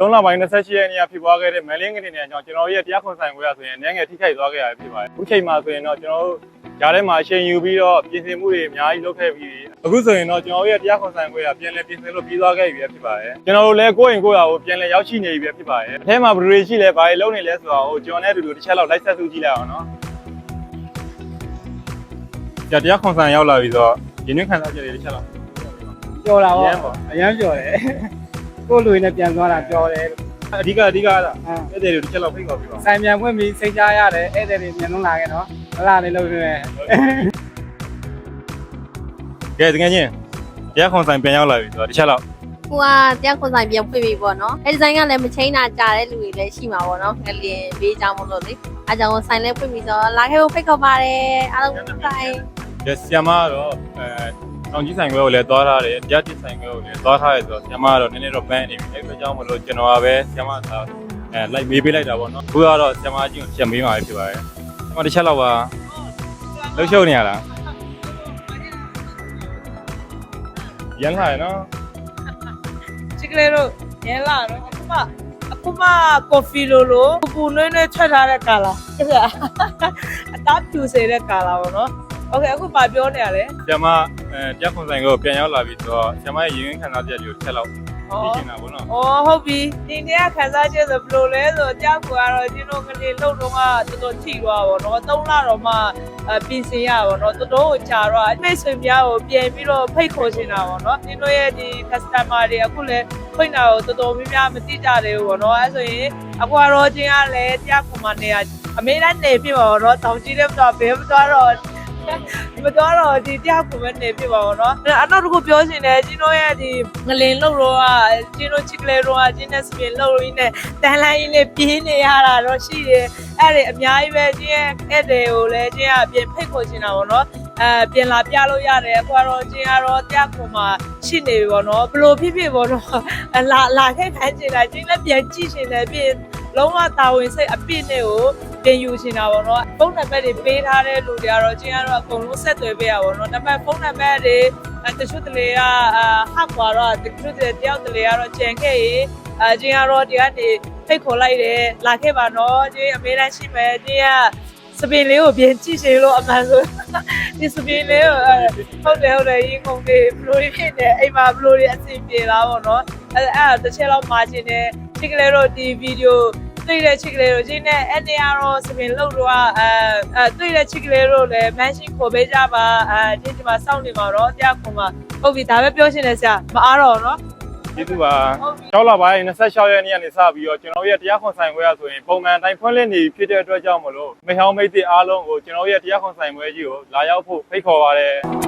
3လပိုင်း28ရက်နေ့ကဖြစ်ပွားခဲ့တဲ့မန်လင်းကနေတဲ့အကြောင်းကျွန်တော်တို့ရဲ့တရားခွန်ဆိုင်ခွဲရဆိုရင်အနေငယ်ထိခိုက်သွားခဲ့ရဖြစ်ပါတယ်အခုချိန်မှာဆိုရင်တော့ကျွန်တော်တို့ဂျားထဲမှာအချိန်ယူပြီးတော့ပြင်ဆင်မှုတွေအများကြီးလုပ်ခဲ့ပြီးအခုဆိုရင်တော့ကျွန်တော်တို့ရဲ့တရားခွန်ဆိုင်ခွဲရပြန်လည်ပြင်ဆင်လို့ပြီးသွားခဲ့ပြီဖြစ်ပါတယ်ကျွန်တော်တို့လည်းကိုယ့်အိမ်ကိုယ့်ရာကိုပြန်လည်ရောက်ရှိနေပြီဖြစ်ပါတယ်အထဲမှာဘယ်လိုတွေရှိလဲဘာတွေလုပ်နေလဲဆိုတာကိုကျွန်တော်နဲ့အတူတူတစ်ချက်လောက်လိုက်ဆက်စုကြည့်လိုက်အောင်နော်ကြတရားခွန်ဆိုင်ရောက်လာပြီဆိုတော့ရင်းနှီးခံစားချက်တွေတစ်ချက်လောက်ပျော်တာအရပေါ့န်ပေါ့အရန်ပျော်တယ် ကိုယ့်လူရင်းနဲ့ပြန်သွားတာပျော်တယ်အဓိကအဓိကကအင်း အဲ့ဒီတွေတစ်ချက်လောက်ဖိတ်ခေါ်ပြီးပါဆိုင်ပြန်ဖွင့်ပြီးစိတ်ချရတယ်ဧည့်သည်တွေမြန်လုံးလာခဲ့နော်ဟလာလေးလုပ်နေတယ်ကဲတကယ်ချင်းတရားခွန်ဆိုင်ပြန်ရောက်လာပြီဆိုတော့တစ်ချက်လောက်ကိုကတရားခွန်ဆိုင်ပြန်ဖွင့်ပြီပေါ့နော်အဲဒီဒီဇိုင်းကလည်းမချင်းတာကြားတဲ့လူတွေလည်းရှိမှာပေါ့နော်ငလျင်ဘေးကြောင်မလို့လေအားကြောင့်ဆိုင်လည်းဖွင့်ပြီဆိုတော့လာခဲ့ဖို့ဖိတ်ခေါ်ပါတယ်အားလုံးဆိုင်ကဲဆီယမကတော့အဲ အောင်ကြီးဆိုင်ခွဲကိုလည်းသွားထားတယ်တရားတိဆိုင်ခွဲကိုလည်းသွားထားရဲဆိုတော့ဆီယမကတော့နည်းနည်းတော့ပန်းနေပြီအဲ့ဒီကြောင့်မလို့ကျွန်တော်ကပဲဆီယမသာအဲလိုက်မေးပေးလိုက်တာပေါ့နော်အခုကတော့ဆီယမကြီးကိုချက်မေးမှာပဲဖြစ်ပါတယ်ဆီယမတစ်ချက်လောက်ပါလှုပ်ရှုပ်နေရလားရန်လာရနော်ချစ်ကလေးတို့ရဲလာတော့အခုမှအခုမှကော်ဖီလိုလိုပူနွေးနွေးထွက်ထားတဲ့ကာလာဟုတ်ကဲ့အသားဖြူစေတဲ့ကာလာပေါ့နော် โอเคအခုပါပြောနေရလဲ ဆီယမအဲတရားခွန်ဆိုင်ကိုပြန်ရောက်လာပြီဆိုတော့ဆီယမရဲ့ရင်ရင်းခံစားချက်တွေကိုတစ်ချက်လောက် ဩ သိချင်တာပေါ့နော် ဩဟုတ်ပြီဒီနေ့ကခန်းစားချက်ဆိုဘယ်လိုလဲဆိုကြောက်ကွာတော့ကျွန်တော်ကလေးလှုပ်တော့ကတော်တော်ထိသွားပါတော့3လတော့မှအပြင်ဆင်ရပါတော့တော်တော်ကိုကြာတော့မိတ်ဆွေများကိုပြန်ပြီးတော့ဖိတ်ခေါ်နေတာပေါ့နော်ကျွန်တော်ရဲ့ဒီ customer တွေအခုလည်းဖွင့်တာကိုတော်တော်များများမသိကြသေးဘူးပေါ့နော်အဲဆိုရင်အခုကတော့ချင်းကလည်းတရားခွန်မနေရအမေလည်းနေပြပါတော့တောင်ကြီးလည်းမတော်ဘယ်မတော်တော့ မတော်တော့ဒီတရားခွန်ပဲနေပြပါတော့နော်အဲ့အနောက်တစ်ခုပြောချင်တယ်ကျင်းတို့ရဲ့ဒီငလင်လှုပ်တော့ကကျင်းတို့ချစ်ကလေးတော့ကကျင်းတဲ့စပင်လှုပ်ရင်းနဲ့တန်လိုင်းရင်းနဲ့ပြင်းနေရတာတော့ရှိတယ်အဲ့ဒီအများကြီးပဲကျင်းရဲ့ဧည့်သည်ကိုလည်းကျင်းကပြင်ဖိတ်ခေါ်ချင်တာပေါ့နော်အဲပြင်လာပြလို့ရတယ်အခုကတော့ကျင်းကတော့တရားခွန်မှာရှိနေပြီပေါ့နော်ဘလို့ဖြစ်ဖြစ်ပေါ့နော်အလာလာခဲ့ခိုင်းချင်တာကျင်းလည်းပြန်ကြည့်ချင်တယ်ပြင် လုံးဝတာဝန်စိတ်အပြည့်နဲ့ကိုတင်ယူချင်တာပေါ့နော်ဖုန်းနံပါတ်တွေပေးထားတဲ့လူတွေကတော့ကျင်းကတော့အကုန်လုံးဆက်သွယ်ပေးရပါတော့ဒါပေမဲ့ဖုန်းနံပါတ်တွေအဲတချို့တလေကအာဟပ်သွားတော့တချို့တလေတယောက်တလေကတော့ကျန်ခဲ့ရင်အဲကျင်းကတော့ဒီကနေဖိတ်ခေါ်လိုက်တယ်လာခဲ့ပါတော့ကျင်းအမေတိုင်းရှိမယ်ကျင်းကစပင်လေးကိုပြင်ကြည့်ရှင်လို့အမှန်ဆိုဒီစပင်လေးကိုအဲဟုတ်တယ်ဟုတ်တယ်ရင်ကုန်တွေဘလိုဖြစ်နေအိမ်မှာဘလိုတွေအဆင်ပြေလားပေါ့နော်အဲအဲ့ဒါတစ်ချက်လောက်မှာချင်တယ် ချစ်ကလေးတို့ဒီဗီဒီယိုတွေ့တဲ့ချစ်ကလေးတို့ချင်းနဲ့အဲ့နေရာတော့စပင်လောက်တော့အဲအဲတွေ့တဲ့ချစ်ကလေးတို့လည်းမန်းရှိခေါ်ပေးကြပါအဲဒီဒီမှာစောင့်နေမှာတော့တရားခွန်မှာဟုတ်ပြီဒါပဲပြောရှင်တယ်ဆရာမအားတော့နော်ကျေးဇူးပါ6လပိုင်း26ရက်နေ့ကနေစပြီးတော့ကျွန်တော်ရဲ့တရားခွန်ဆိုင်ပွဲရဆိုရင်ပုံမှန်အတိုင်းဖွင့်လှစ်နေဖြစ်တဲ့အတွက်ကြောင့်မလို့မေဟောင်းမိတ်တွေအားလုံးကိုကျွန်တော်ရဲ့တရားခွန်ဆိုင်ပွဲကြီးကိုလာရောက်ဖို့ဖိတ်ခေါ်ပါရစေ